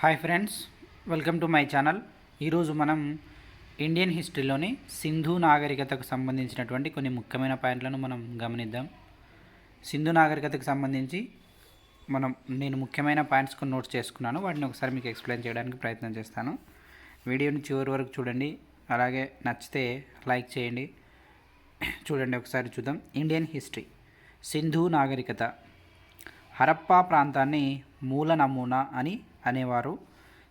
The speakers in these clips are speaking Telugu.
Hi friends welcome to my channel. ఈరోజు మనం ఇండియన్ హిస్టరీలోని సింధు నాగరికతకు సంబంధించినటువంటి కొన్ని ముఖ్యమైన పాయింట్లను మనం గమనిద్దాం. సింధు నాగరికతకు సంబంధించి మనం నేను ముఖ్యమైన పాయింట్స్ కొన్ని నోట్స్ చేసుకున్నాను. వాటిని ఒకసారి మీకు ఎక్స్ప్లెయిన్ చేయడానికి ప్రయత్నం చేస్తాను. వీడియోని చివరి వరకు చూడండి. అలాగే నచ్చితే లైక్ చేయండి. చూడండి ఒకసారి చూద్దాం. Indian history. సింధు నాగరికత. హరప్పా ప్రాంతాన్ని మూల నమూనా అని అనేవారు.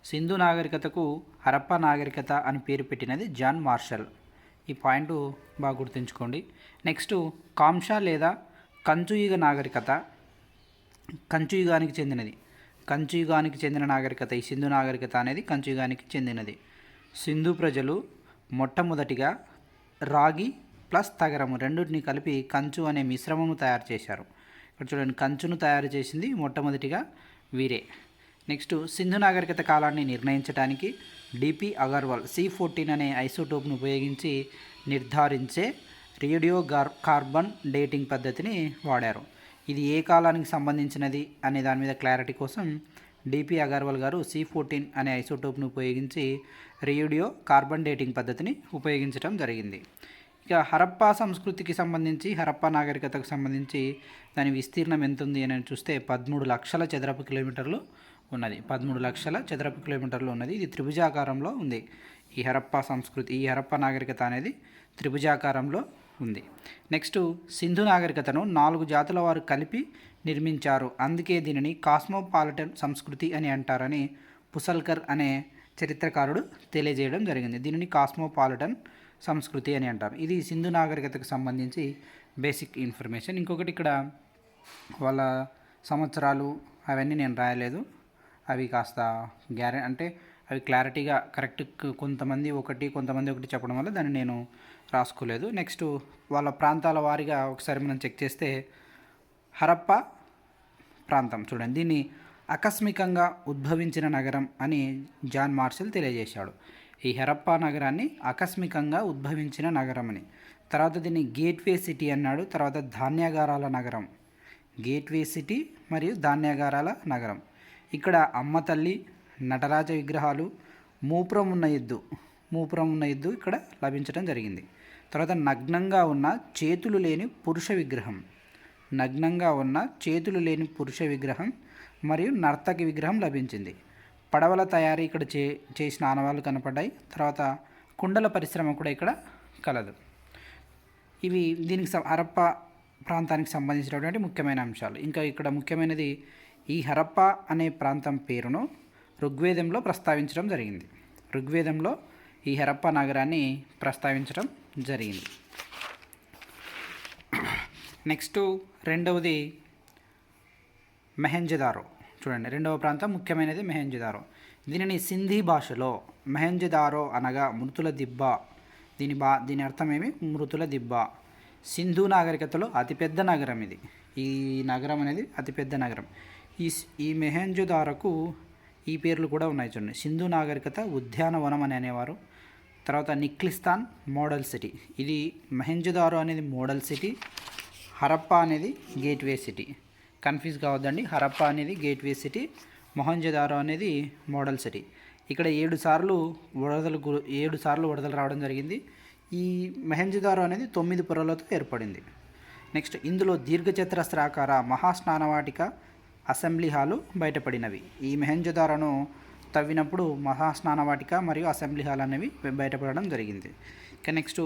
సింధు నాగరికతకు హరప్ప నాగరికత అని పేరు పెట్టినది జాన్ మార్షల్. ఈ పాయింట్ బాగా గుర్తుంచుకోండి. నెక్స్ట్ కాంషా లేదా కంచుయుగ నాగరికత. కంచుయుగానికి చెందినది. కంచుయుగానికి చెందిన నాగరికత ఈ సింధు నాగరికత అనేది కంచుయుగానికి చెందినది. సింధు ప్రజలు మొట్టమొదటిగా రాగి ప్లస్ తగరము రెండింటిని కలిపి కంచు అనే మిశ్రమము తయారు చేశారు. ఇక్కడ చూడండి కంచును తయారు చేసింది మొట్టమొదటిగా వీరే. నెక్స్ట్ సింధు నాగరికత కాలాన్ని నిర్ణయించడానికి డిపి అగర్వాల్ సి ఫోర్టీన్ అనే ఐసోటోప్ను ఉపయోగించి నిర్ధారించే రేడియో గార్ కార్బన్ డేటింగ్ పద్ధతిని వాడారు. ఇది ఏ కాలానికి సంబంధించినది అనే దాని మీద క్లారిటీ కోసం డిపి అగర్వాల్ గారు సి ఫోర్టీన్ అనే ఐసోటోప్ను ఉపయోగించి రేడియో కార్బన్ డేటింగ్ పద్ధతిని ఉపయోగించడం జరిగింది. ఇక హరప్పా సంస్కృతికి సంబంధించి హరప్పా నాగరికతకు సంబంధించి దాని విస్తీర్ణం ఎంత ఉంది అని చూస్తే పదమూడు లక్షల చదరపు కిలోమీటర్లు ఉన్నది. పదమూడు లక్షల చదరపు కిలోమీటర్లు ఉన్నది. ఇది త్రిభుజాకారంలో ఉంది. ఈ హరప్ప సంస్కృతి ఈ హరప్ప నాగరికత అనేది త్రిభుజాకారంలో ఉంది. నెక్స్ట్ సింధు నాగరికతను నాలుగు జాతుల వారు కలిపి నిర్మించారు. అందుకే దీనిని కాస్మోపాలిటన్ సంస్కృతి అని అంటారని పుసల్కర్ అనే చరిత్రకారుడు తెలియజేయడం జరిగింది. దీనిని కాస్మోపాలిటన్ సంస్కృతి అని అంటారు. ఇది సింధు నాగరికతకు సంబంధించి బేసిక్ ఇన్ఫర్మేషన్. ఇంకొకటి ఇక్కడ వాళ్ళ సంవత్సరాలు అవన్నీ నేను రాయలేదు. అవి కాస్త గ్యారె అంటే అవి క్లారిటీగా కరెక్ట్ కొంతమంది ఒకటి కొంతమంది ఒకటి చెప్పడం వల్ల దాన్ని నేను రాసుకోలేదు. నెక్స్ట్ వాళ్ళ ప్రాంతాల వారీగా ఒకసారి మనం చెక్ చేస్తే హరప్ప ప్రాంతం చూడండి. దీన్ని ఆకస్మికంగా ఉద్భవించిన నగరం అని జాన్ మార్షల్ తెలియజేశాడు. ఈ హరప్పా నగరాన్ని ఆకస్మికంగా ఉద్భవించిన నగరం అని. తర్వాత దీన్ని గేట్వే సిటీ అన్నాడు. తర్వాత ధాన్యాగారాల నగరం. గేట్వే సిటీ మరియు ధాన్యాగారాల నగరం. ఇక్కడ అమ్మ తల్లి నటరాజ విగ్రహాలు మూపురం ఉన్న ఎద్దు. మూపురం ఉన్న ఎద్దు ఇక్కడ లభించడం జరిగింది. తర్వాత నగ్నంగా ఉన్న చేతులు లేని పురుష విగ్రహం. నగ్నంగా ఉన్న చేతులు లేని పురుష విగ్రహం మరియు నర్తకి విగ్రహం లభించింది. పడవల తయారీ ఇక్కడ చే చేసిన ఆనవాళ్ళు కనపడ్డాయి. తర్వాత కుండల పరిశ్రమ కూడా ఇక్కడ కలదు. ఇవి దీనికి సం- హరప్ప ప్రాంతానికి సంబంధించినటువంటి ముఖ్యమైన అంశాలు. ఇంకా ఇక్కడ ముఖ్యమైనది ఈ హరప్ప అనే ప్రాంతం పేరును ఋగ్వేదంలో ప్రస్తావించడం జరిగింది. ఋగ్వేదంలో ఈ హరప్ప నగరాన్ని ప్రస్తావించడం జరిగింది. నెక్స్ట్ రెండవది మెహెంజదారో. చూడండి రెండవ ప్రాంతం ముఖ్యమైనది మెహంజదారో. దీనిని సింధీ భాషలో మెహెంజదారో అనగా మృతుల దిబ్బ. దీని బా దీని అర్థం ఏమి? మృతుల దిబ్బ. సింధు నాగరికతలో అతిపెద్ద నగరం ఇది. ఈ నగరం అనేది అతిపెద్ద నగరం. ఈ స్- ఈ మెహంజదారకు ఈ పేర్లు కూడా ఉన్నాయి చూడండి. సింధు నాగరికత ఉద్యానవనం అని అనేవారు. తర్వాత నిక్లిస్తాన్ మోడల్ సిటీ. ఇది మెహంజదారో అనేది మోడల్ సిటీ హరప్పా అనేది గేట్వే సిటీ. కన్ఫ్యూజ్ కావద్దండి. హరప్పా అనేది గేట్వే సిటీ మొహంజదారో అనేది మోడల్ సిటీ. ఇక్కడ ఏడు సార్లు వరదలు గు ఏడు సార్లు వరదలు రావడం జరిగింది. ఈ మెహంజదారో అనేది తొమ్మిది పొరలతో ఏర్పడింది. నెక్స్ట్ ఇందులో దీర్ఘచతురస్రాకార మహాస్నానవాటిక అసెంబ్లీ హాలు బయటపడినవి. ఈ మెహంజదారోను తవ్వినప్పుడు మహాస్నానవాటిక మరియు అసెంబ్లీ హాల్ అనేవి బయటపడడం జరిగింది. ఇక నెక్స్ట్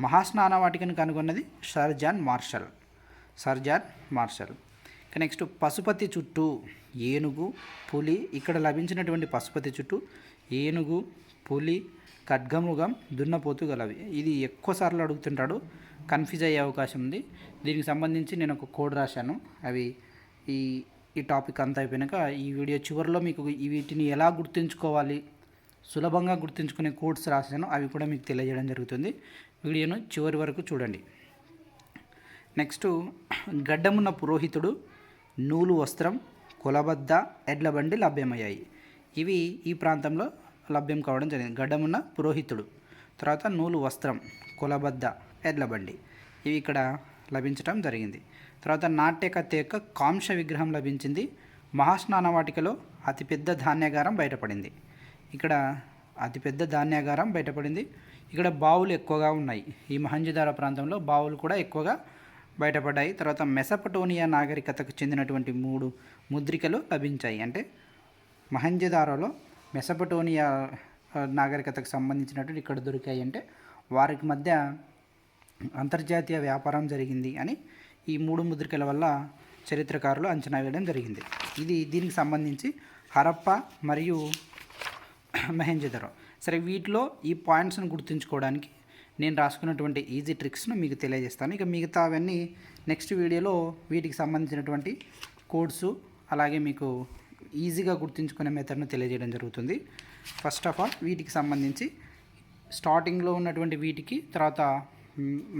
మహాస్నానవాటికను కనుగొన్నది sir John Marshall. Sir John Marshall. ఇక నెక్స్ట్ పశుపతి చుట్టూ ఏనుగు పులి ఇక్కడ లభించినటువంటి పశుపతి చుట్టూ ఏనుగు పులి ఖడ్గమృగం దున్నపోతు గలవి. ఇది ఎక్కువ సార్లు అడుగుతుంటాడు. కన్ఫ్యూజ్ అయ్యే అవకాశం ఉంది. దీనికి సంబంధించి నేను ఒక కోడ్ రాశాను. అవి ఈ ఈ టాపిక్ అంతా అయిపోయినాక ఈ వీడియో చివరిలో మీకు వీటిని ఎలా గుర్తుంచుకోవాలి సులభంగా గుర్తుంచుకునే కోడ్స్ రాశాను అవి కూడా మీకు తెలియజేయడం జరుగుతుంది. వీడియోను చివరి వరకు చూడండి. నెక్స్ట్ గడ్డమున్న పురోహితుడు నూలు వస్త్రం కులబద్ద ఎడ్ల బండి లభ్యమయ్యాయి. ఇవి ఈ ప్రాంతంలో లభ్యం కావడం జరిగింది. గడ్డమున్న పురోహితుడు తర్వాత నూలు వస్త్రం కులబద్ద ఎడ్ల బండి. ఇవి ఇక్కడ లభించడం జరిగింది. తర్వాత నాట్యకత్తి యొక్క కాంశ విగ్రహం లభించింది. మహాస్నాన వాటికలో అతిపెద్ద ధాన్యాగారం బయటపడింది. ఇక్కడ అతిపెద్ద ధాన్యాగారం బయటపడింది. ఇక్కడ బావులు ఎక్కువగా ఉన్నాయి. ఈ మహంజదార ప్రాంతంలో బావులు కూడా ఎక్కువగా బయటపడ్డాయి. తర్వాత మెసపటోనియా నాగరికతకు చెందినటువంటి మూడు ముద్రికలు లభించాయి. అంటే మహంజదారోలో మెసపటోనియా నాగరికతకు సంబంధించినటువంటి ఇక్కడ దొరికాయి. అంటే వారికి మధ్య అంతర్జాతీయ వ్యాపారం జరిగింది అని ఈ మూడు ముద్రికల వల్ల చరిత్రకారులు అంచనా వేయడం జరిగింది. ఇది దీనికి సంబంధించి హరప్ప మరియు మహేంజదరో సరే వీటిలో ఈ పాయింట్స్ను గుర్తుంచుకోవడానికి నేను రాసుకున్నటువంటి ఈజీ ట్రిక్స్ను మీకు తెలియజేస్తాను. ఇక మిగతా అవన్నీ నెక్స్ట్ వీడియోలో వీటికి సంబంధించినటువంటి కోడ్సు అలాగే మీకు ఈజీగా గుర్తుంచుకునే మెథడ్ను తెలియజేయడం జరుగుతుంది. ఫస్ట్ ఆఫ్ ఆల్ వీటికి సంబంధించి స్టార్టింగ్లో ఉన్నటువంటి వీటికి తర్వాత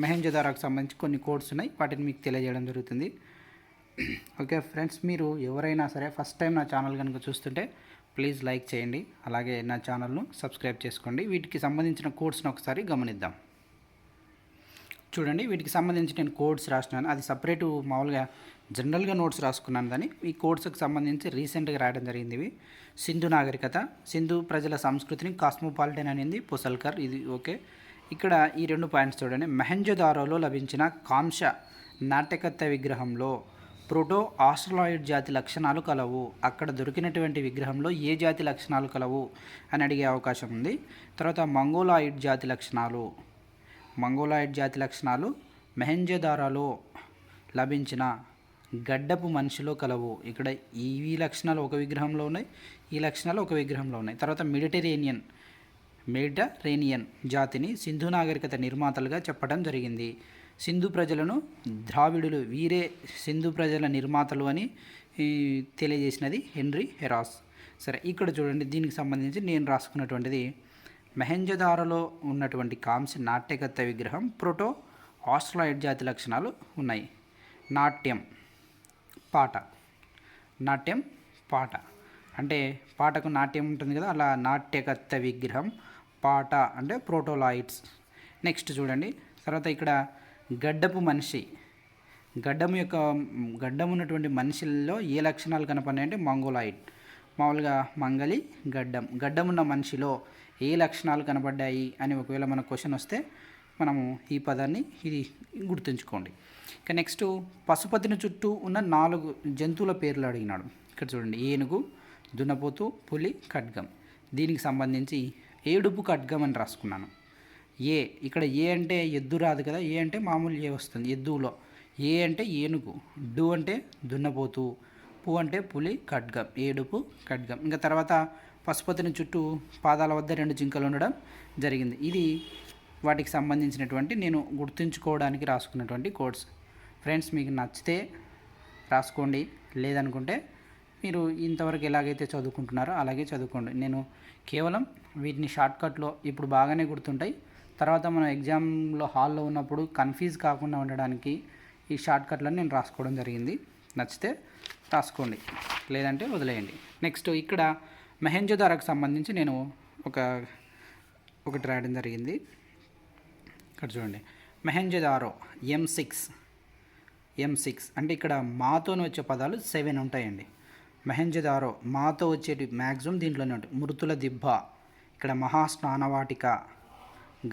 మెహంజదారాకు సంబంధించి కొన్ని కోడ్స్ ఉన్నాయి. వాటిని మీకు తెలియజేయడం జరుగుతుంది. ఓకే ఫ్రెండ్స్ మీరు ఎవరైనా సరే ఫస్ట్ టైం నా ఛానల్ కనుక చూస్తుంటే ప్లీజ్ లైక్ చేయండి. అలాగే నా ఛానల్ను సబ్స్క్రైబ్ చేసుకోండి. వీటికి సంబంధించిన కోడ్స్ని ఒకసారి గమనిద్దాం. చూడండి వీటికి సంబంధించి నేను కోడ్స్ రాసినాను అది సపరేటు మామూలుగా జనరల్గా నోట్స్ రాసుకున్నాను కానీ ఈ కోడ్స్కి సంబంధించి రీసెంట్గా రాయడం జరిగింది ఇవి. సింధు నాగరికత సింధు ప్రజల సంస్కృతిని కాస్మోపాలిటన్ అనేది. పొసల్కర్ ఇది ఓకే. ఇక్కడ ఈ రెండు పాయింట్స్ చూడండి. మెహంజోదారోలో లభించిన కాంశ నాటకత్వ విగ్రహంలో ప్రోటో ఆస్ట్రలాయిడ్ జాతి లక్షణాలు కలవు. అక్కడ దొరికినటువంటి విగ్రహంలో ఏ జాతి లక్షణాలు కలవు అని అడిగే అవకాశం ఉంది. తర్వాత మంగోలాయిడ్ జాతి లక్షణాలు. మంగోలాయిడ్ జాతి లక్షణాలు మెహంజదారాలో లభించిన గడ్డపు మనిషిలో కలవు. ఇక్కడ ఈ లక్షణాలు ఒక విగ్రహంలో ఉన్నాయి ఈ లక్షణాలు ఒక విగ్రహంలో ఉన్నాయి. తర్వాత మెడిటరేనియన్ మెడిటరేనియన్ జాతిని సింధు నాగరికత నిర్మాతలుగా చెప్పడం జరిగింది. సింధు ప్రజలను ద్రావిడులు వీరే సింధు ప్రజల నిర్మాతలు అని తెలియజేసినది హెన్రీ హెరాస్. సరే ఇక్కడ చూడండి దీనికి సంబంధించి నేను రాసుకున్నటువంటిది. మెహంజదారలో ఉన్నటువంటి కాంస్య నాట్యకత్త విగ్రహం ప్రోటో ఆస్ట్రాయిడ్ జాతి లక్షణాలు ఉన్నాయి. నాట్యం పాట. నాట్యం పాట. అంటే పాటకు నాట్యం ఉంటుంది కదా అలా నాట్యకత్త విగ్రహం పాట అంటే ప్రోటోలాయిడ్స్ నెక్స్ట్ చూడండి. తర్వాత ఇక్కడ గడ్డపు మనిషి. గడ్డం యొక్క గడ్డం ఉన్నటువంటి మనిషిల్లో ఏ లక్షణాలు కనపడినాయంటే మంగోలాయిడ్. మామూలుగా మంగలి గడ్డం. గడ్డం ఉన్న మనిషిలో ఏ లక్షణాలు కనపడ్డాయి అని ఒకవేళ మన క్వశ్చన్ వస్తే మనము ఈ పదాన్ని ఇది గుర్తుంచుకోండి. ఇక నెక్స్ట్ పశుపతిని చుట్టూ ఉన్న నాలుగు జంతువుల పేర్లు అడిగినాడు. ఇక్కడ చూడండి. ఏనుగు దున్నపోతు పులి ఖడ్గం. దీనికి సంబంధించి ఏడుపు ఖడ్గం అని రాసుకున్నాను. ఏ ఇక్కడ ఏ అంటే ఎద్దు రాదు కదా ఏ అంటే మామూలు ఏ వస్తుంది? ఎద్దులో. ఏ అంటే ఏనుగు. డు అంటే దున్నపోతు. పు అంటే పులి ఖడ్గం. ఏడుపు ఖడ్గం. ఇంకా తర్వాత పశుపతిని చుట్టూ పాదాల వద్ద రెండు జింకలు ఉండడం జరిగింది. ఇది వాటికి సంబంధించినటువంటి నేను గుర్తుంచుకోవడానికి రాసుకున్నటువంటి కోడ్స్. ఫ్రెండ్స్ మీకు నచ్చితే రాసుకోండి. లేదనుకుంటే మీరు ఇంతవరకు ఎలాగైతే చదువుకుంటున్నారో అలాగే చదువుకోండి. నేను కేవలం వీటిని షార్ట్కట్లో ఇప్పుడు బాగానే గుర్తుంటాయి. తర్వాత మనం ఎగ్జామ్లో హాల్లో ఉన్నప్పుడు కన్ఫ్యూజ్ కాకుండా ఉండడానికి ఈ షార్ట్కట్లను నేను రాసుకోవడం జరిగింది. నచ్చితే రాసుకోండి లేదంటే వదిలేయండి. నెక్స్ట్ ఇక్కడ మెహంజోదారకు సంబంధించి నేను ఒక ఒకటి రాయడం జరిగింది. ఇక్కడ చూడండి. మెహెంజోదారో ఎం సిక్స్ ఎం సిక్స్ అంటే ఇక్కడ మాతోని వచ్చే పదాలు సెవెన్ ఉంటాయండి. మెహంజదారో మాతో వచ్చేటి మ్యాక్సిమం దీంట్లోనే ఉంటాయి. మృతుల దిబ్బ. ఇక్కడ మహాస్నానవాటిక.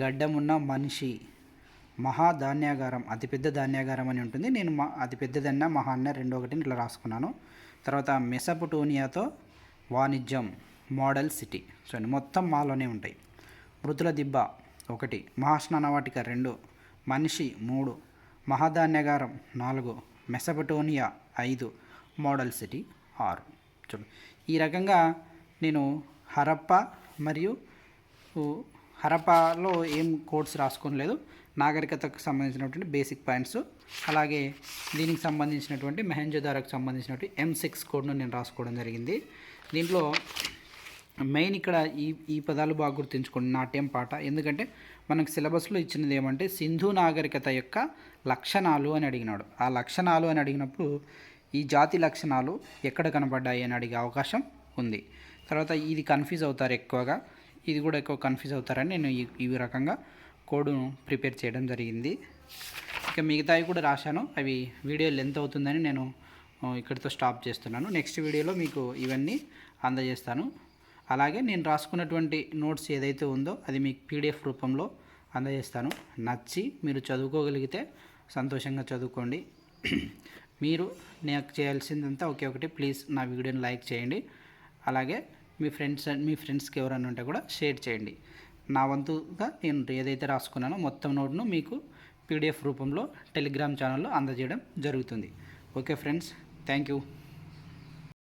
గడ్డమున్న మనిషి. మహాధాన్యాగారం అతిపెద్ద ధాన్యాగారం అని ఉంటుంది. నేను మా అతిపెద్దదన్న మహా అన్న రెండో ఒకటిని ఇట్లా రాసుకున్నాను. తర్వాత మెసపటోనియాతో వాణిజ్యం మోడల్ సిటీ. చూడండి మొత్తం మాలోనే ఉంటాయి. మృతుల దిబ్బ ఒకటి మహాస్నానవాటిక రెండు మనిషి మూడు మహాధాన్యగారం నాలుగు మెసపటోనియా ఐదు మోడల్ సిటీ ఆరు. చూడు ఈ రకంగా నేను హరప్ప మరియు హరపాలో ఏం కోడ్స్ రాసుకోలేదు నాగరికతకు సంబంధించినటువంటి బేసిక్ పాయింట్స్. అలాగే దీనికి సంబంధించినటువంటి మెహంజోదారకు సంబంధించినటువంటి ఎం సిక్స్ కోడ్ను నేను రాసుకోవడం జరిగింది. దీంట్లో మెయిన్ ఇక్కడ ఈ ఈ పదాలు బాగా గుర్తుంచుకోండి. నాట్యం పాట. ఎందుకంటే మనకు సిలబస్లో ఇచ్చినది ఏమంటే సింధు నాగరికత యొక్క లక్షణాలు అని అడిగినాడు. ఆ లక్షణాలు అని అడిగినప్పుడు ఈ జాతి లక్షణాలు ఎక్కడ కనపడ్డాయి అని అడిగే అవకాశం ఉంది. తర్వాత ఇది కన్ఫ్యూజ్ అవుతారు ఎక్కువగా. ఇది కూడా ఎక్కువ కన్ఫ్యూజ్ అవుతారని నేను ఈ రకంగా కోడ్ను ప్రిపేర్ చేయడం జరిగింది. ఇక మిగతావి కూడా రాశాను. అవి వీడియో లెంత్ అవుతుందని నేను ఇక్కడితో స్టాప్ చేస్తున్నాను. నెక్స్ట్ వీడియోలో మీకు ఇవన్నీ అందజేస్తాను. అలాగే నేను రాసుకున్నటువంటి నోట్స్ ఏదైతే ఉందో అది మీకు పీడిఎఫ్ రూపంలో అందజేస్తాను. నచ్చి మీరు చదువుకోగలిగితే సంతోషంగా చదువుకోండి. మీరు నాకు చేయాల్సిందంతా ఒకే ఒకటి. ప్లీజ్ నా వీడియోని లైక్ చేయండి. అలాగే మీ ఫ్రెండ్స్ మీ ఫ్రెండ్స్కి ఎవరైనా ఉంటే కూడా షేర్ చేయండి. నా వంతుగా నేను ఏదైతే రాసుకున్నానో మొత్తం నోట్ను మీకు పీడిఎఫ్ రూపంలో టెలిగ్రామ్ ఛానల్లో అందజేయడం జరుగుతుంది. Okay friends thank you